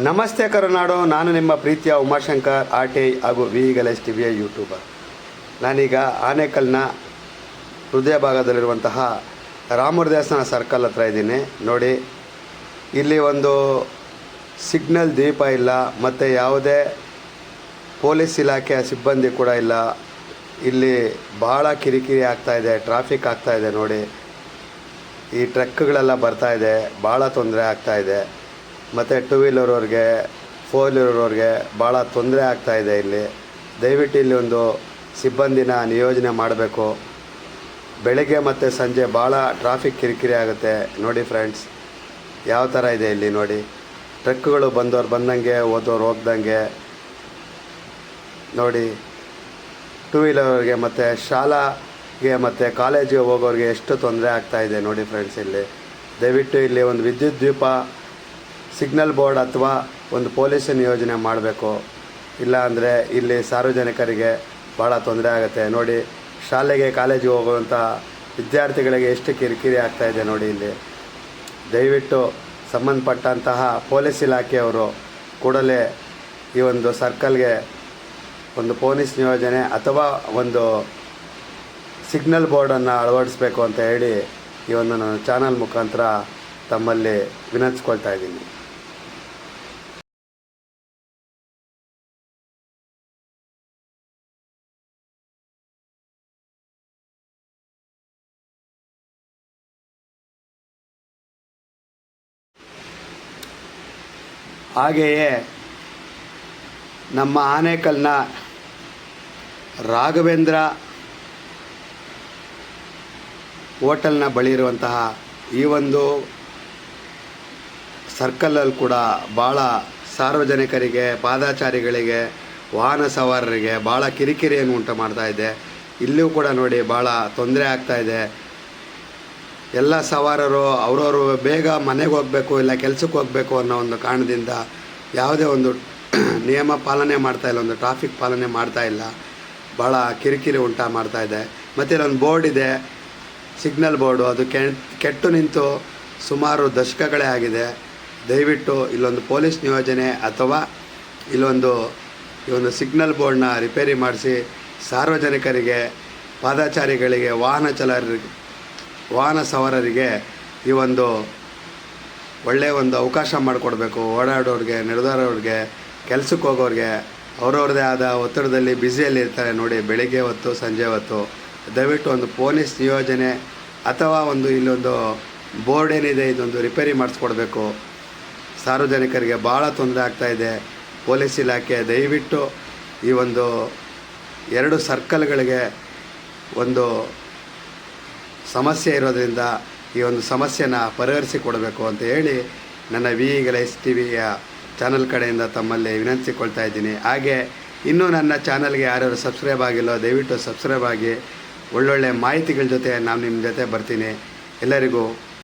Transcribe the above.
ನಮಸ್ತೆ ಕರುನಾಡು, ನಾನು ನಿಮ್ಮ ಪ್ರೀತಿಯ ಉಮಾಶಂಕರ್ ಆರ್ ಟಿ ಐ ಹಾಗೂ ವಿ ಗಲೇಶ್ ಟಿವಿಯ ಯೂಟ್ಯೂಬರ್. ನಾನೀಗ ಆನೇಕಲ್ನ ಹೃದಯ ಭಾಗದಲ್ಲಿರುವಂತಹ ರಾಮೂರ್ ದೇವಸ್ಥಾನ ಸರ್ಕಲ್ ಹತ್ರ ಇದ್ದೀನಿ. ನೋಡಿ, ಇಲ್ಲಿ ಒಂದು ಸಿಗ್ನಲ್ ದೀಪ ಇಲ್ಲ, ಮತ್ತು ಯಾವುದೇ ಪೊಲೀಸ್ ಇಲಾಖೆಯ ಸಿಬ್ಬಂದಿ ಕೂಡ ಇಲ್ಲ. ಇಲ್ಲಿ ಭಾಳ ಕಿರಿಕಿರಿ ಆಗ್ತಾ ಇದೆ, ಟ್ರಾಫಿಕ್ ಆಗ್ತಾಯಿದೆ ನೋಡಿ. ಈ ಟ್ರಕ್ಗಳೆಲ್ಲ ಬರ್ತಾ ಇದೆ ಭಾಳ ತೊಂದರೆ ಆಗ್ತಾಯಿದೆ ಮತ್ತು ಟೂ ವೀಲರ್ವ್ರಿಗೆ ಫೋರ್ ವೀಲರ್ವ್ರಿಗೆ ಭಾಳ ತೊಂದರೆ ಆಗ್ತಾಯಿದೆ ಇಲ್ಲಿ. ದಯವಿಟ್ಟು ಇಲ್ಲಿ ಒಂದು ಸಿಬ್ಬಂದಿನ ನಿಯೋಜನೆ ಮಾಡಬೇಕು. ಬೆಳಗ್ಗೆ ಮತ್ತು ಸಂಜೆ ಭಾಳ ಟ್ರಾಫಿಕ್ ಕಿರಿಕಿರಿ ಆಗುತ್ತೆ. ನೋಡಿ ಫ್ರೆಂಡ್ಸ್ ಯಾವ ಥರ ಇದೆ ಇಲ್ಲಿ ನೋಡಿ. ಟ್ರಕ್ಗಳು ಬಂದವ್ರು ಬಂದಂಗೆ ಓದೋರು ಹೋಗ್ದಂಗೆ. ನೋಡಿ ಟೂ ವೀಲರ್ಗೆ ಮತ್ತು ಶಾಲಾಗೆ ಮತ್ತು ಕಾಲೇಜಿಗೆ ಹೋಗೋರಿಗೆ ಎಷ್ಟು ತೊಂದರೆ ಆಗ್ತಾಯಿದೆ ನೋಡಿ ಫ್ರೆಂಡ್ಸ್ ಇಲ್ಲಿ. ದಯವಿಟ್ಟು ಇಲ್ಲಿ ಒಂದು ವಿದ್ಯುತ್ ದೀಪ ಸಿಗ್ನಲ್ ಬೋರ್ಡ್ ಅಥವಾ ಒಂದು ಪೊಲೀಸ್ ನಿಯೋಜನೆ ಮಾಡಬೇಕು. ಇಲ್ಲ ಅಂದರೆ ಇಲ್ಲಿ ಸಾರ್ವಜನಿಕರಿಗೆ ಭಾಳ ತೊಂದರೆ ಆಗುತ್ತೆ. ನೋಡಿ, ಶಾಲೆಗೆ ಕಾಲೇಜಿಗೆ ಹೋಗುವಂಥ ವಿದ್ಯಾರ್ಥಿಗಳಿಗೆ ಎಷ್ಟು ಕಿರಿಕಿರಿ ಆಗ್ತಾ ಇದೆ ನೋಡಿ ಇಲ್ಲಿ. ದಯವಿಟ್ಟು ಸಂಬಂಧಪಟ್ಟಂತಹ ಪೊಲೀಸ್ ಇಲಾಖೆಯವರು ಕೂಡಲೇ ಈ ಒಂದು ಸರ್ಕಲ್ಗೆ ಒಂದು ಪೊಲೀಸ್ ನಿಯೋಜನೆ ಅಥವಾ ಒಂದು ಸಿಗ್ನಲ್ ಬೋರ್ಡನ್ನು ಅಳವಡಿಸ್ಬೇಕು ಅಂತ ಹೇಳಿ ಈ ಒಂದು ನನ್ನ ಚಾನಲ್ ಮುಖಾಂತರ ತಮ್ಮಲ್ಲಿ ವಿನಂತಿಸ್ಕೊಳ್ತಾ ಇದ್ದೀನಿ. ಹಾಗೆಯೇ ನಮ್ಮ ಆನೇಕಲ್ನ ರಾಘವೇಂದ್ರ ಹೋಟೆಲ್ನ ಬಳಿ ಇರುವಂತಹ ಈ ಒಂದು ಸರ್ಕಲಲ್ಲಿ ಕೂಡ ಭಾಳ ಸಾರ್ವಜನಿಕರಿಗೆ, ಪಾದಾಚಾರಿಗಳಿಗೆ, ವಾಹನ ಸವಾರರಿಗೆ ಭಾಳ ಕಿರಿಕಿರಿಯನ್ನು ಉಂಟು ಮಾಡ್ತಾಯಿದೆ ಇಲ್ಲಿಯೂ ಕೂಡ ನೋಡಿ ಭಾಳ ತೊಂದರೆ ಆಗ್ತಾ ಇದೆ. ಎಲ್ಲ ಸವಾರರು ಅವರವರು ಬೇಗ ಮನೆಗೆ ಹೋಗಬೇಕು ಇಲ್ಲ ಕೆಲಸಕ್ಕೆ ಹೋಗಬೇಕು ಅನ್ನೋ ಒಂದು ಕಾರಣದಿಂದ ಯಾವುದೇ ಒಂದು ನಿಯಮ ಪಾಲನೆ ಮಾಡ್ತಾ ಇಲ್ಲ, ಒಂದು ಟ್ರಾಫಿಕ್ ಪಾಲನೆ ಮಾಡ್ತಾ ಇಲ್ಲ. ಭಾಳ ಕಿರಿಕಿರಿ ಉಂಟು ಮಾಡ್ತಾ ಇದೆ. ಮತ್ತು ಇಲ್ಲೊಂದು ಬೋರ್ಡ್ ಇದೆ, ಸಿಗ್ನಲ್ ಬೋರ್ಡು. ಅದು ಕೆಟ್ಟು ನಿಂತು ಸುಮಾರು ದಶಕಗಳೇ ಆಗಿದೆ. ದಯವಿಟ್ಟು ಇಲ್ಲೊಂದು ಪೊಲೀಸ್ ನಿಯೋಜನೆ ಅಥವಾ ಇಲ್ಲೊಂದು, ಈ ಒಂದು ಸಿಗ್ನಲ್ ಬೋರ್ಡ್ನ ರಿಪೇರಿ ಮಾಡಿಸಿ ಸಾರ್ವಜನಿಕರಿಗೆ, ಪಾದಾಚಾರಿಗಳಿಗೆ, ವಾಹನ ಚಾಲಕರಿಗೆ ವಾಹನ ಸವಾರರಿಗೆ ಈ ಒಂದು ಒಳ್ಳೆಯ ಒಂದು ಅವಕಾಶ ಮಾಡಿಕೊಡ್ಬೇಕು. ಓಡಾಡೋರಿಗೆ, ನಿರ್ಧಾರವ್ರಿಗೆ, ಕೆಲಸಕ್ಕೆ ಹೋಗೋರಿಗೆ, ಅವ್ರವ್ರದ್ದೇ ಆದ ಒತ್ತಡದಲ್ಲಿ ಬ್ಯುಸಿಯಲ್ಲಿ ಇರ್ತಾರೆ ನೋಡಿ, ಬೆಳಿಗ್ಗೆ ಹೊತ್ತು, ಸಂಜೆ ಹೊತ್ತು. ದಯವಿಟ್ಟು ಒಂದು ಪೊಲೀಸ್ ನಿಯೋಜನೆ ಅಥವಾ ಒಂದು ಇಲ್ಲೊಂದು ಬೋರ್ಡ್ ಏನಿದೆ, ಇದೊಂದು ರಿಪೇರಿ ಮಾಡಿಸ್ಕೊಡ್ಬೇಕು. ಸಾರ್ವಜನಿಕರಿಗೆ ಭಾಳ ತೊಂದರೆ ಆಗ್ತಾಯಿದೆ ಪೊಲೀಸ್ ಇಲಾಖೆ ದಯವಿಟ್ಟು ಈ ಒಂದು ಎರಡು ಸರ್ಕಲ್ಗಳಿಗೆ ಒಂದು ಸಮಸ್ಯೆ ಇರೋದರಿಂದ ಈ ಒಂದು ಸಮಸ್ಯೆನ ಪರಿಹರಿಸಿ ಕೊಡಬೇಕು ಅಂತ ಹೇಳಿ ನನ್ನ ವಿ ಗಲೇಶ್ ಟಿ ವಿಯ ಚಾನಲ್ ಕಡೆಯಿಂದ ತಮ್ಮಲ್ಲಿ ವಿನಂತಿಸಿಕೊಳ್ತಾ ಇದ್ದೀನಿ. ಹಾಗೆ ಇನ್ನೂ ನನ್ನ ಚಾನಲ್ಗೆ ಯಾರ್ಯಾರು ಸಬ್ಸ್ಕ್ರೈಬ್ ಆಗಿಲ್ಲೋ ದಯವಿಟ್ಟು ಸಬ್ಸ್ಕ್ರೈಬ್ ಆಗಿ ಒಳ್ಳೊಳ್ಳೆ ಮಾಹಿತಿಗಳ ಜೊತೆ ನಾನು ನಿಮ್ಮ ಜೊತೆ ಬರ್ತೀನಿ. ಎಲ್ಲರಿಗೂ